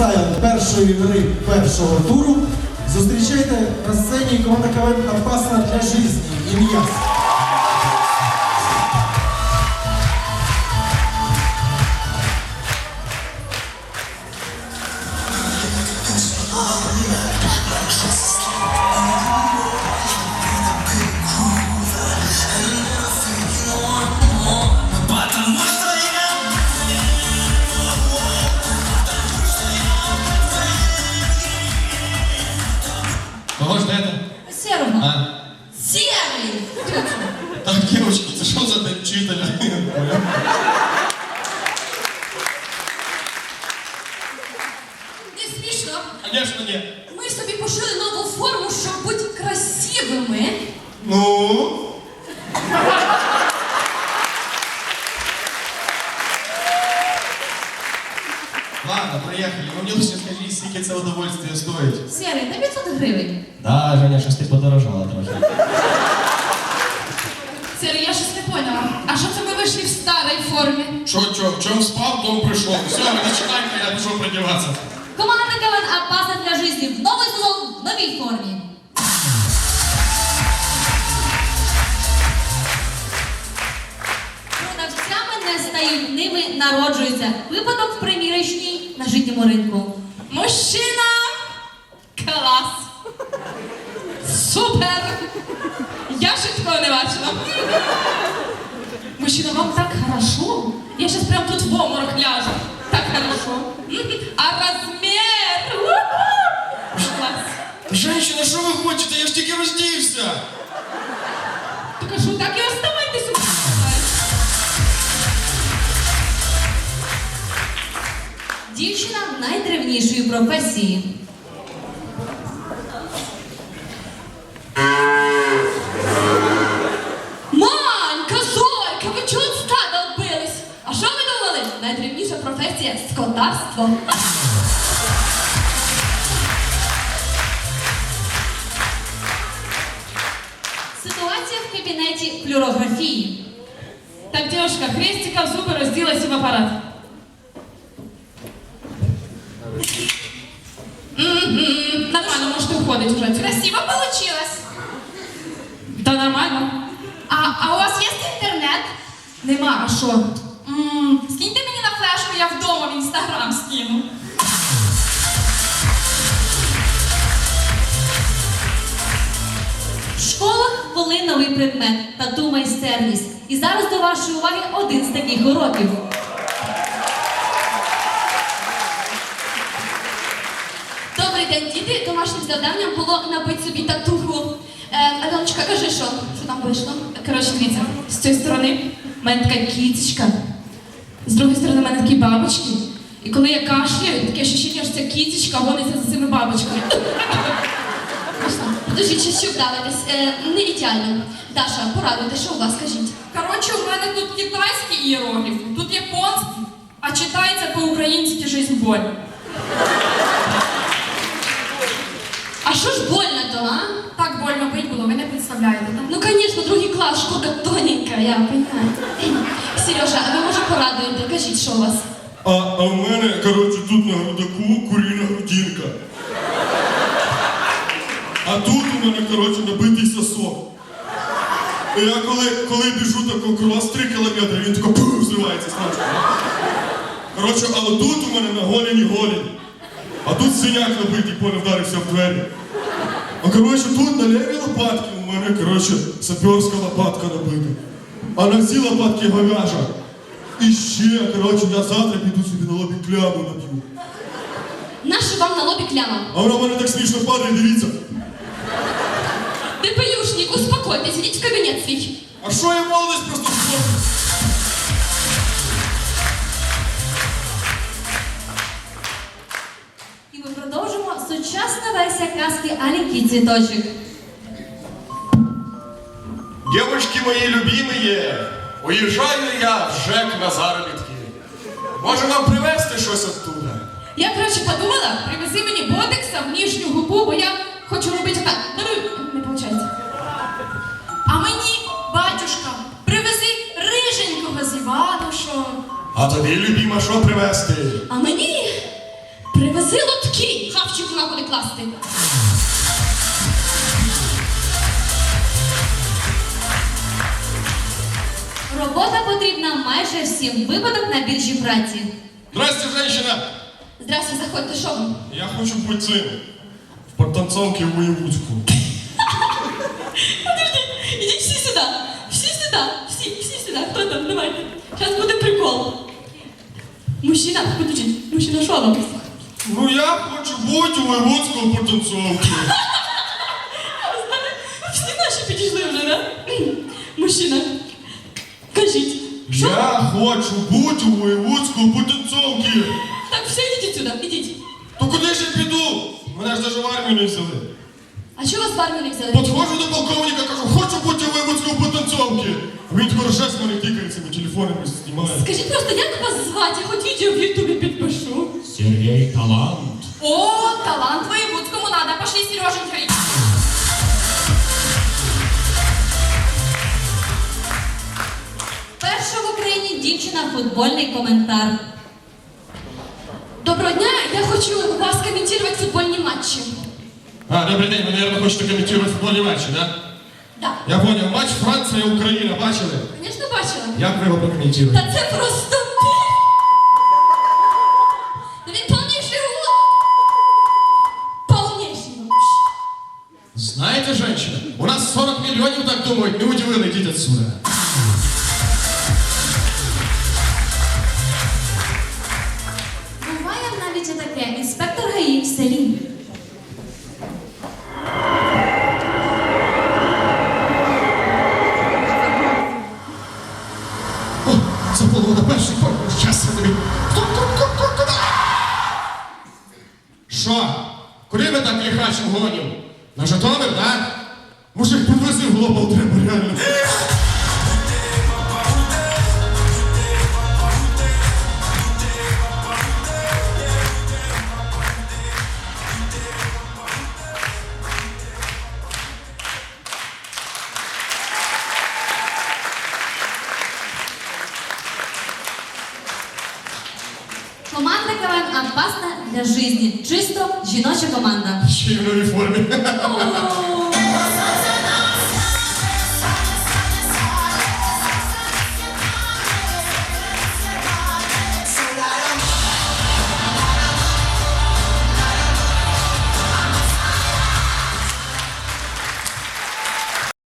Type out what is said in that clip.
фрістайл першої гри першого туру. Зустрічайте на сцені команда КВН «Опасна для жизни» ім'я. Ладно, проехали. Ну мне лучше скажи, сколько это удовольствие стоит. Серий, на 500 гривень. Да, Женя, щось ти подорожала трохи. Серий, я щось не поняла. А що це ми вийшли в старій формі? Чо, чо, в чем спал, том пришел. Все, не чекайте, я пошел продеваться. Команда КВН «Опасна для жизни» в новий сезон в новій формі. Стають, ними народжуються. Випадок в примірочній на житньому ринку. Мужчина! Клас! Супер! Я ще такого не бачила. Мужчина, вам так хорошо. Я сейчас прям тут в обморок ляжу. Так хорошо. А размер! У-ху! Женщина, що ви хочете? Я ж тільки роздівся. Так а що, так Дівчина найдревнішої професії. Манька, Зорька, ви чого стада відбились? А що ви думали? Найдревніша професія скотарство. Ситуація в кабінеті флюорографії. Девушка, крестика в зубы разделась и в аппарат. Нормально, можете уходить уже. Красиво получилось. Да нормально. А, а у вас є інтернет? Нема, а що? М, Скиньте мені на флешку, я вдома в інстаграм скину. В школах ввели новий предмет тату майстерність. І зараз до вашої уваги один з таких уроків. Добрий день, діти. Домашнім завданням було набити собі татуху. Е, Альоночка, кажи, що? Що там вийшло? Коротше, дивіться, з цієї сторони в мене така кіточка, з другої сторони в мене такі бабочки. І коли я кашляю, таке ощущення, що ця кіточка гониться за цими бабочками. Подождіть, ще що вдавитесь. Е, не ідеально. Даша, порадуйте, що у вас, скажіть. Коротше, у мене тут китайський іерогліф, тут японський, а читається по-українськи «Жизнь боль». А що ж больно-то, а? Так больно бить було, ви не представляєте. так? Ну, звісно, другий клас, шкода тоненька, я понимаю. Сережа, а ви може порадуєте? Кажіть, що у вас? А, а в мене, коротше, тут на грудаку куріна грудинка. А тут у мене, коротше, набитий сосок. І я коли, коли біжу тако крос 3 кілометри, він тако пух, зривається сночку. Коротше, але тут у мене на голені голень. А тут синяк набитий, поняв, вдарився в двері. А коротше, тут на лівій лопатці у мене, коротше, саперська лопатка набита. А на цій лопатці говяжа. І ще, коротше, я завтра піду собі на лобі кляму наб'ю. Нащо вам на лобі кляма? А вона в мене так смішно падає, дивіться. ДПЮшник, успокойтесь, ідіть в кабінет свій. А що я молодець просто сучасна версія казки Аленький цвіточок. Девочки мои любимые, уезжаю я в ЖЕК на заробітки. Може вам привезти щось оттуда? Я, коротше, подумала, привези мені ботекса в нижню губу, бо я хочу робити так. Даруй, не виходить. А мені, батюшка, привези риженького з Іванушом. А тобі, любима, що привезти? А мені Привези лотки, хавчику на куди класти. Робота потрібна майже всім. Випадок на біржі праці. Здрасте, женщина! Здрасте, заходьте, що ви? Я хочу бути цим. В подтанцовці в воєвудську. Подожди, ідіть всі сюди. Всі сюди. Всі, всі сюди. Хто там? Давайте. Зараз буде прикол. Мужчина, подождіть. Мужчина, що вам? Ну я хочу бути у воєвудську подтанцовці. Всі наші підійшли вже, да? Мужчина, кажіть. Що? Я хочу бути у воєвудську подтанцовці. Так, все, ідіть сюди, ідіть. То куди ж я піду? Мене ж навіть в армію не взяли. А чого вас в армію не взяли? Подходжу до полковника, кажу, хочу бути у воєвудську подтанцовці. А він тако рже з мене тікає цими телефонами знімає. Скажіть просто, як вас звати? Я хоч відео в Ютубі підпишу. Сергій Талант. О, талант воєвудському надо. Пошли, Сереженька. Перша в Україні дівчина футбольний коментар. Доброго дня, я хочу у вас коментувати футбольні матчі. А, добрий день, ви, мабуть, хочете коментувати футбольні матчі, так? да? Да, Я понял, матч Франція-Україна, бачили? звісно, бачила. Як ви його прокоментуєте? Та це просто удивили, йдіть отсюда. Буває навіть і таке. Інспектор ГАІ в селі. О, на перший погляд, щастя тобі. Що? Куди ми так ліхачим гонім? На Житомир, да? Опасна для жизни. Чисто жіноча команда. Ще й в новій формі.